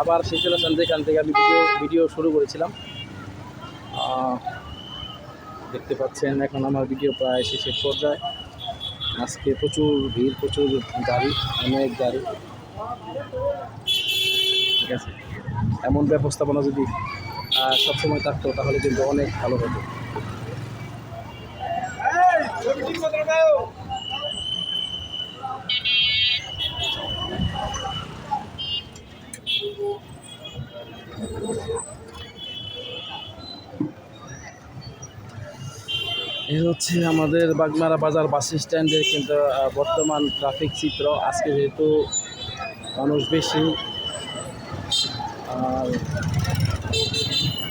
আবার সেই চলে যেখান থেকে আমি ভিডিও ভিডিও শুরু করেছিলাম। দেখতে পাচ্ছেন, এখন আমার ভিডিও প্রায় শেষের পর্যায়ে। আজকে প্রচুর ভিড়, প্রচুর গাড়ি, অনেক গাড়ি। ঠিক আছে? এমন ব্যবস্থাপনা যদি সবসময় থাকতো, তাহলে কিন্তু অনেক ভালো হতো। এই হচ্ছে আমাদের বাগমারা বাজার বাস স্ট্যান্ডের কিন্তু বর্তমান ট্রাফিক চিত্র। আজকে যেহেতু মানুষ বেশি, আর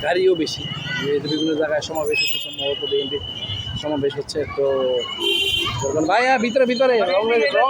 গাড়িও বেশি, যেহেতু বিভিন্ন জায়গায় সমাবেশ হচ্ছে, সম্ভবত বিএনপি সমাবেশ হচ্ছে, তো ভাইয়া, ভিতরে ভিতরে, রং রং।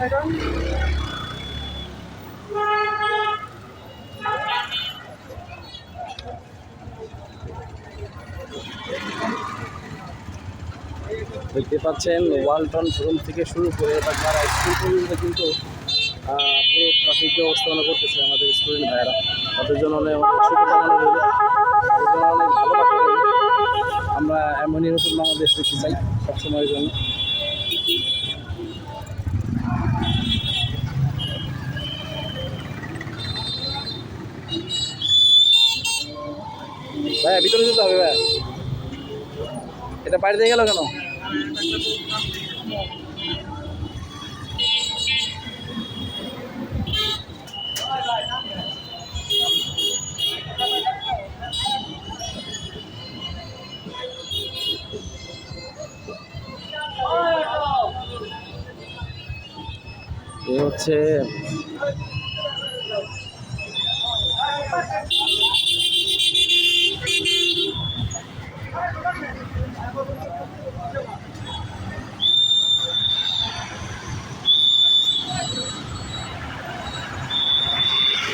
দেখতে পাচ্ছেন, ওয়ালটন শোরুম থেকে শুরু করে বাগমারা স্কুল পর্যন্ত কিন্তু পুরো ট্রাফিক ব্যবস্থাপনা করতেছে আমাদের স্টুডেন্ট ভাইয়েরা। তাদের জন্য অনেক শুভকামনা আমরা এমনই নতুন বাংলাদেশ দেখতে চাই সবসময়ের জন্য। ভাইয়া ভিতরে যেতে হবে ভাইয়া। এটা বাইরে গেল কেন? হচ্ছে